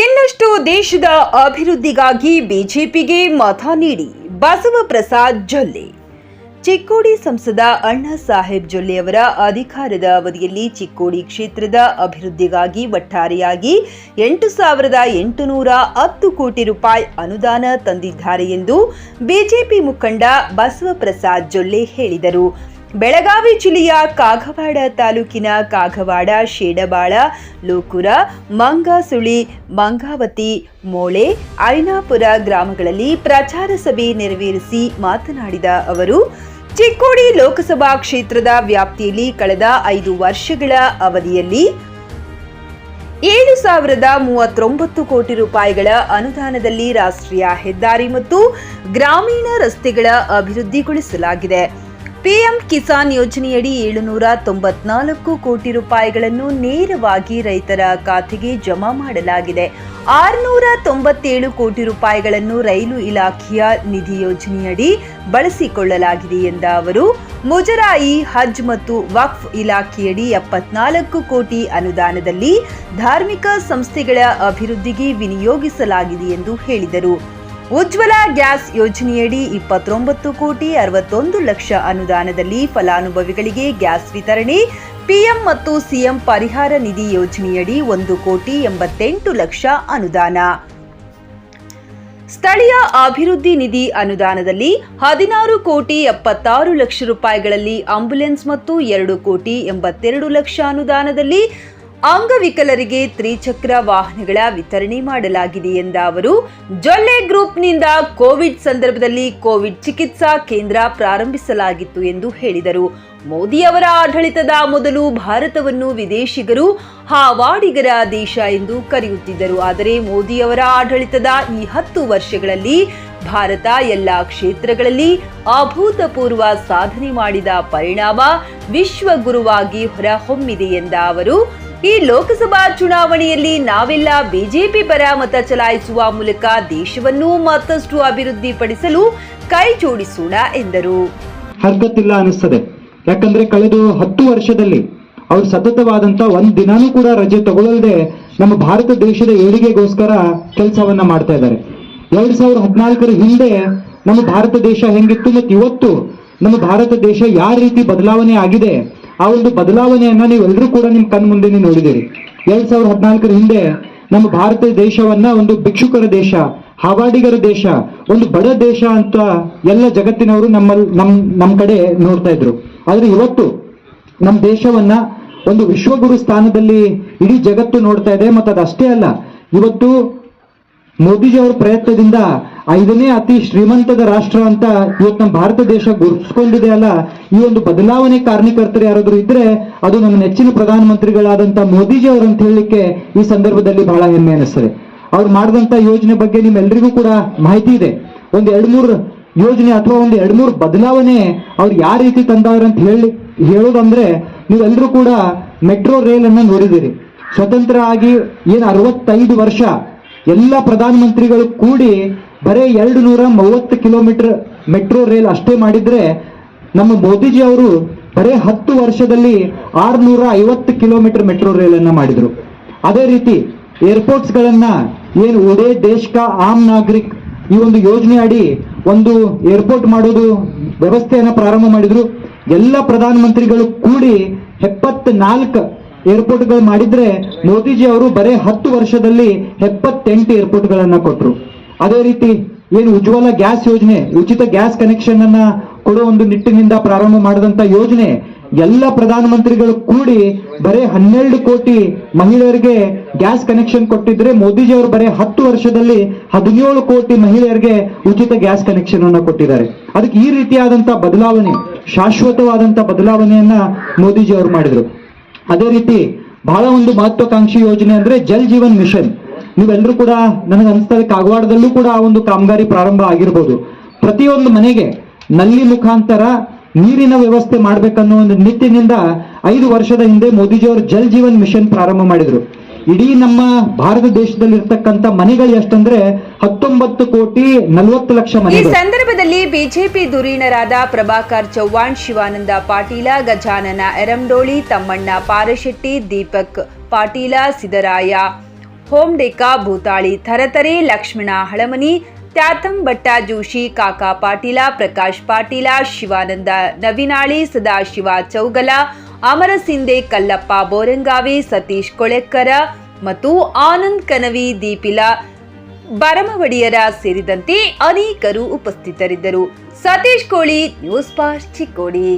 ಇನ್ನಷ್ಟು ದೇಶದ ಅಭಿವೃದ್ಧಿಗಾಗಿ ಬಿಜೆಪಿಗೆ ಮತ ನೀಡಿ ಬಸವಪ್ರಸಾದ್ ಜೊಲ್ಲೆ. ಚಿಕ್ಕೋಡಿ ಸಂಸದ ಅಣ್ಣಾ ಸಾಹೇಬ್ ಜೊಲ್ಲೆ ಅವರ ಅಧಿಕಾರದ ಅವಧಿಯಲ್ಲಿ ಚಿಕ್ಕೋಡಿ ಕ್ಷೇತ್ರದ ಅಭಿವೃದ್ಧಿಗಾಗಿ ಒಟ್ಟಾರೆಯಾಗಿ ಎಂಟು ಸಾವಿರದ ಎಂಟುನೂರ ಹತ್ತು ಕೋಟಿ ರೂಪಾಯಿ ಅನುದಾನ ತಂದಿದ್ದಾರೆ ಎಂದು ಬಿಜೆಪಿ ಮುಖಂಡ ಬಸವಪ್ರಸಾದ್ ಜೊಲ್ಲೆ ಹೇಳಿದರು. ಬೆಳಗಾವಿ ಜಿಲ್ಲೆಯ ಕಾಗವಾಡ ತಾಲೂಕಿನ ಕಾಗವಾಡ, ಶೇಡಬಾಳ, ಲೋಕುರ, ಮಂಗಾಸುಳಿ, ಮಂಗಾವತಿ, ಮೋಳೆ, ಐನಾಪುರ ಗ್ರಾಮಗಳಲ್ಲಿ ಪ್ರಚಾರ ಸಭೆ ನೆರವೇರಿಸಿ ಮಾತನಾಡಿದ ಅವರು, ಚಿಕ್ಕೋಡಿ ಲೋಕಸಭಾ ಕ್ಷೇತ್ರದ ವ್ಯಾಪ್ತಿಯಲ್ಲಿ ಕಳೆದ ಐದು ವರ್ಷಗಳ ಅವಧಿಯಲ್ಲಿ ಏಳು ಸಾವಿರದ ಮೂವತ್ತೊಂಬತ್ತು ಕೋಟಿ ರೂಪಾಯಿಗಳ ಅನುದಾನದಲ್ಲಿ ರಾಷ್ಟ್ರೀಯ ಹೆದ್ದಾರಿ ಮತ್ತು ಗ್ರಾಮೀಣ ರಸ್ತೆಗಳ ಅಭಿವೃದ್ಧಿಗೊಳಿಸಲಾಗಿದೆ. ಪಿಎಂ ಕಿಸಾನ್ ಯೋಜನೆಯಡಿ ಏಳುನೂರ ತೊಂಬತ್ನಾಲ್ಕು ಕೋಟಿ ರೂಪಾಯಿಗಳನ್ನು ನೇರವಾಗಿ ರೈತರ ಖಾತೆಗೆ ಜಮಾ ಮಾಡಲಾಗಿದೆ. ಆರುನೂರ ತೊಂಬತ್ತೇಳು ಕೋಟಿ ರೂಪಾಯಿಗಳನ್ನು ರೈಲು ಇಲಾಖೆಯ ನಿಧಿ ಯೋಜನೆಯಡಿ ಬಳಸಿಕೊಳ್ಳಲಾಗಿದೆ ಎಂದ ಅವರು, ಮುಜರಾಯಿ, ಹಜ್ ಮತ್ತು ವಕ್ಫ್ ಇಲಾಖೆಯಡಿ ಎಪ್ಪತ್ನಾಲ್ಕು ಕೋಟಿ ಅನುದಾನದಲ್ಲಿ ಧಾರ್ಮಿಕ ಸಂಸ್ಥೆಗಳ ಅಭಿವೃದ್ಧಿಗೆ ವಿನಿಯೋಗಿಸಲಾಗಿದೆ ಎಂದು ಹೇಳಿದರು. ಉಜ್ವಲ ಗ್ಯಾಸ್ ಯೋಜನೆಯಡಿ ಇಪ್ಪತ್ತೊಂಬತ್ತು ಕೋಟಿ ಅರವತ್ತೊಂದು ಲಕ್ಷ ಅನುದಾನದಲ್ಲಿ ಫಲಾನುಭವಿಗಳಿಗೆ ಗ್ಯಾಸ್ ವಿತರಣೆ, ಪಿಎಂ ಮತ್ತು ಸಿಎಂ ಪರಿಹಾರ ನಿಧಿ ಯೋಜನೆಯಡಿ ಒಂದು ಕೋಟಿ ಎಂಬತ್ತೆಂಟು ಲಕ್ಷ ಅನುದಾನ. ಸ್ಥಳೀಯ ಅಭಿವೃದ್ಧಿ ನಿಧಿ ಅನುದಾನದಲ್ಲಿ ಹದಿನಾರು ಕೋಟಿ ಎಪ್ಪತ್ತಾರು ಲಕ್ಷ ರೂಪಾಯಿಗಳಲ್ಲಿ ಆಂಬ್ಯುಲೆನ್ಸ್ ಮತ್ತು ಎರಡು ಕೋಟಿ ಎಂಬತ್ತೆರಡು ಲಕ್ಷ ಅನುದಾನದಲ್ಲಿ ಅಂಗವಿಕಲರಿಗೆ ತ್ರಿಚಕ್ರ ವಾಹನಗಳ ವಿತರಣೆ ಮಾಡಲಾಗಿದೆ ಎಂದ ಅವರು, ಜೊಲ್ಲೆ ಗ್ರೂಪ್ನಿಂದ ಕೋವಿಡ್ ಸಂದರ್ಭದಲ್ಲಿ ಕೋವಿಡ್ ಚಿಕಿತ್ಸಾ ಕೇಂದ್ರ ಪ್ರಾರಂಭಿಸಲಾಗಿತ್ತು ಎಂದು ಹೇಳಿದರು. ಮೋದಿಯವರ ಆಡಳಿತದ ಮೊದಲು ಭಾರತವನ್ನು ವಿದೇಶಿಗರು ಹಾವಾಡಿಗರ ದೇಶ ಎಂದು ಕರೆಯುತ್ತಿದ್ದರು. ಆದರೆ ಮೋದಿಯವರ ಆಡಳಿತದ ಈ ಹತ್ತು ವರ್ಷಗಳಲ್ಲಿ ಭಾರತ ಎಲ್ಲ ಕ್ಷೇತ್ರಗಳಲ್ಲಿ ಅಭೂತಪೂರ್ವ ಸಾಧನೆ ಮಾಡಿದ ಪರಿಣಾಮ ವಿಶ್ವಗುರುವಾಗಿ ಹೊರಹೊಮ್ಮಿದೆ ಎಂದ ಅವರು ಈ ಲೋಕಸಭಾ ಚುನಾವಣೆಯಲ್ಲಿ ನಾವೆಲ್ಲ ಬಿಜೆಪಿ ಪರ ಮತ ಚಲಾಯಿಸುವ ಮೂಲಕ ದೇಶವನ್ನು ಮತ್ತಷ್ಟು ಅಭಿವೃದ್ಧಿಪಡಿಸಲು ಕೈ ಜೋಡಿಸೋಣ ಎಂದರು. ಹರ್ಕತ್ತಿಲ್ಲ ಅನಿಸ್ತದೆ ಯಾಕಂದ್ರೆ ಕಳೆದ ಹತ್ತು ವರ್ಷದಲ್ಲಿ ಅವ್ರು ಸತತವಾದಂತ ಒಂದ್ ದಿನಾನೂ ಕೂಡ ರಜೆ ತಗೊಳ್ಳದೆ ನಮ್ಮ ಭಾರತ ದೇಶದ ಏಳಿಗೆಗೋಸ್ಕರ ಕೆಲಸವನ್ನ ಮಾಡ್ತಾ ಇದ್ದಾರೆ. ಎರಡ್ ಸಾವಿರದ ಹದಿನಾಲ್ಕರ ಹಿಂದೆ ನಮ್ಮ ಭಾರತ ದೇಶ ಹೆಂಗಿತ್ತು ಮತ್ತು ಇವತ್ತು ನಮ್ಮ ಭಾರತ ದೇಶ ಯಾವ ರೀತಿ ಬದಲಾವಣೆ ಆಗಿದೆ ಆ ಒಂದು ಬದಲಾವಣೆಯನ್ನ ನೀವೆಲ್ಲರೂ ಕೂಡ ನಿಮ್ ಕಣ್ ಮುಂದೆ ನೀವು ನೋಡಿದಿರಿ ಎರಡ್ ಸಾವಿರದ ಹದಿನಾಲ್ಕರ ಹಿಂದೆ ನಮ್ಮ ಭಾರತ ದೇಶವನ್ನ ಒಂದು ಭಿಕ್ಷುಕರ ದೇಶ, ಹವಾಡಿಗರ ದೇಶ, ಒಂದು ಬಡ ದೇಶ ಅಂತ ಎಲ್ಲ ಜಗತ್ತಿನವರು ನಮ್ಮ ನಮ್ ನಮ್ ಕಡೆ ನೋಡ್ತಾ ಇದ್ರು. ಆದ್ರೆ ಇವತ್ತು ನಮ್ಮ ದೇಶವನ್ನ ಒಂದು ವಿಶ್ವಗುರು ಸ್ಥಾನದಲ್ಲಿ ಇಡೀ ಜಗತ್ತು ನೋಡ್ತಾ ಇದೆ ಮತ್ತು ಅದಷ್ಟೇ ಅಲ್ಲ. ಇವತ್ತು ಮೋದಿಜಿ ಅವರ ಪ್ರಯತ್ನದಿಂದ ಐದನೇ ಅತಿ ಶ್ರೀಮಂತದ ರಾಷ್ಟ್ರ ಅಂತ ಇವತ್ತು ನಮ್ಮ ಭಾರತ ದೇಶ ಗುರುತಿಸ್ಕೊಂಡಿದೆ ಅಲ್ಲ, ಈ ಒಂದು ಬದಲಾವಣೆ ಕಾರಣಕರ್ತರು ಯಾರಾದರೂ ಇದ್ರೆ ಅದು ನಮ್ಮ ನೆಚ್ಚಿನ ಪ್ರಧಾನಮಂತ್ರಿಗಳಾದಂತ ಮೋದಿಜಿ ಅವರು ಅಂತ ಹೇಳಲಿಕ್ಕೆ ಈ ಸಂದರ್ಭದಲ್ಲಿ ಬಹಳ ಹೆಮ್ಮೆ ಅನಿಸ್ತದೆ. ಅವ್ರು ಮಾಡಿದಂತ ಯೋಜನೆ ಬಗ್ಗೆ ನಿಮ್ಮೆಲ್ಲರಿಗೂ ಕೂಡ ಮಾಹಿತಿ ಇದೆ. ಒಂದು ಎರಡು ಮೂರು ಯೋಜನೆ ಅಥವಾ ಒಂದು ಎರಡು ಮೂರು ಬದಲಾವಣೆ ಅವ್ರು ಯಾವ ರೀತಿ ತಂದವ್ರ ಅಂತ ಹೇಳಿ, ಹೇಳೋದಂದ್ರೆ ನೀವೆಲ್ಲರೂ ಕೂಡ ಮೆಟ್ರೋ ರೈಲ್ ಅನ್ನ ನೋಡಿದಿರಿ ಸ್ವತಂತ್ರ ಆಗಿ ಏನು ಅರವತ್ತೈದು ವರ್ಷ ಎಲ್ಲ ಪ್ರಧಾನಮಂತ್ರಿಗಳು ಕೂಡಿ ಬರೇ ಎರಡು ನೂರ ಮೂವತ್ತು ಕಿಲೋಮೀಟರ್ ಮೆಟ್ರೋ ರೈಲ್ ಅಷ್ಟೇ ಮಾಡಿದ್ರೆ ನಮ್ಮ ಮೋದಿಜಿ ಅವರು ಬರೇ ಹತ್ತು ವರ್ಷದಲ್ಲಿ ಆರ್ನೂರ ಐವತ್ತು ಕಿಲೋಮೀಟರ್ ಮೆಟ್ರೋ ರೈಲ್ ಅನ್ನ ಮಾಡಿದ್ರು. ಅದೇ ರೀತಿ ಏರ್ಪೋರ್ಟ್ಸ್ ಗಳನ್ನ ಏನು ಒಡೇ ದೇಶಕ ಕಾ ಆಮ್ ನಾಗರಿಕ್ ಈ ಒಂದು ಯೋಜನೆ ಅಡಿ ಒಂದು ಏರ್ಪೋರ್ಟ್ ಮಾಡೋದು ವ್ಯವಸ್ಥೆಯನ್ನು ಪ್ರಾರಂಭ ಮಾಡಿದ್ರು. ಎಲ್ಲ ಪ್ರಧಾನಮಂತ್ರಿಗಳು ಕೂಡಿ ಎಪ್ಪತ್ನಾಲ್ಕು ಏರ್ಪೋರ್ಟ್ಗಳು ಮಾಡಿದ್ರೆ ಮೋದಿಜಿ ಅವರು ಬರೇ ಹತ್ತು ವರ್ಷದಲ್ಲಿ ಎಪ್ಪತ್ತೆಂಟು ಏರ್ಪೋರ್ಟ್ಗಳನ್ನ ಕೊಟ್ಟರು ಅದೇ ರೀತಿ ಏನು ಉಜ್ವಲ ಗ್ಯಾಸ್ ಯೋಜನೆ, ಉಚಿತ ಗ್ಯಾಸ್ ಕನೆಕ್ಷನ್ ಅನ್ನ ಕೊಡೋ ಒಂದು ನಿಟ್ಟಿನಿಂದ ಪ್ರಾರಂಭ ಮಾಡಿದಂತ ಯೋಜನೆ, ಎಲ್ಲ ಪ್ರಧಾನಮಂತ್ರಿಗಳು ಕೂಡಿ ಬರೇ ಹನ್ನೆರಡು ಕೋಟಿ ಮಹಿಳೆಯರಿಗೆ ಗ್ಯಾಸ್ ಕನೆಕ್ಷನ್ ಕೊಟ್ಟಿದ್ರೆ ಮೋದಿಜಿ ಅವರು ಬರೇ ಹತ್ತು ವರ್ಷದಲ್ಲಿ ಹದಿನೇಳು ಕೋಟಿ ಮಹಿಳೆಯರಿಗೆ ಉಚಿತ ಗ್ಯಾಸ್ ಕನೆಕ್ಷನ್ ಅನ್ನ ಕೊಟ್ಟಿದ್ದಾರೆ. ಅದಕ್ಕೆ ಈ ರೀತಿಯಾದಂತ ಬದಲಾವಣೆ, ಶಾಶ್ವತವಾದಂತ ಬದಲಾವಣೆಯನ್ನ ಮೋದಿಜಿ ಅವರು ಮಾಡಿದ್ರು. ಅದೇ ರೀತಿ ಬಹಳ ಒಂದು ಮಹತ್ವಾಕಾಂಕ್ಷಿ ಯೋಜನೆ ಅಂದ್ರೆ ಜಲ್ ಜೀವನ್ ಮಿಷನ್. ನೀವೆಲ್ಲರೂ ಕೂಡ ನನಗೆ ಅನಿಸ್ತದೆ ಕಾಗವಾಡದಲ್ಲೂ ಕೂಡ ಆ ಒಂದು ಕಾಮಗಾರಿ ಪ್ರಾರಂಭ ಆಗಿರ್ಬೋದು. ಪ್ರತಿಯೊಂದು ಮನೆಗೆ ನಲ್ಲಿ ಮುಖಾಂತರ ನೀರಿನ ವ್ಯವಸ್ಥೆ ಮಾಡ್ಬೇಕನ್ನೋ ಒಂದು ನಿಟ್ಟಿನಿಂದ ಐದು ವರ್ಷದ ಹಿಂದೆ ಮೋದಿಜಿಯವರು ಜಲ್ ಜೀವನ್ ಮಿಷನ್ ಪ್ರಾರಂಭ ಮಾಡಿದ್ರು. ಇಡೀ ನಮ್ಮ ಭಾರತ ದೇಶದಲ್ಲಿ ಇರ್ತಕ್ಕಂಥ ಮನೆಗಳು ಎಷ್ಟಂದ್ರೆ ಹತ್ತೊಂಬತ್ತು ಕೋಟಿ ನಲವತ್ತು ಲಕ್ಷ ಈ ಸಂದರ್ಭದಲ್ಲಿ ಬಿಜೆಪಿ ಧುರೀಣರಾದ ಪ್ರಭಾಕರ್ ಚೌಹಾಣ್ ಶಿವಾನಂದ ಪಾಟೀಲ ಗಜಾನನ ಎರಂಡೋಳಿ ತಮ್ಮಣ್ಣ ಪಾರಶೆಟ್ಟಿ ದೀಪಕ್ ಪಾಟೀಲ ಸಿದ್ದರಾಯ ಹೋಮ್ಡೇಕ ಭೂತಾಳಿ ಥರತರೆ ಲಕ್ಷ್ಮಣ ಹಳಮನಿ ತ್ಯಾತಂ ಭಟ್ಟ ಜೋಶಿ ಕಾಕಾ ಪಾಟೀಲ ಪ್ರಕಾಶ್ ಪಾಟೀಲ ಶಿವಾನಂದ ನವಿನಾಳಿ ಸದಾಶಿವ ಚೌಗಲ ಅಮರಸಿಂದೆ ಕಲ್ಲಪ್ಪ ಬೋರಂಗಾವಿ, ಸತೀಶ್ ಕೊಳೆಕ್ಕರ ಮತ್ತು ಆನಂದ್ ಕನವಿ, ದೀಪಿಲ ಬರಮವಡಿಯರ ಸೇರಿದಂತೆ ಅನೇಕರು ಉಪಸ್ಥಿತರಿದ್ದರು. ಸತೀಶ್ ಕೋಳಿ, ನ್ಯೂಸ್ ಪಾಸ್ಟ್ ಚಿಕ್ಕೋಡಿ.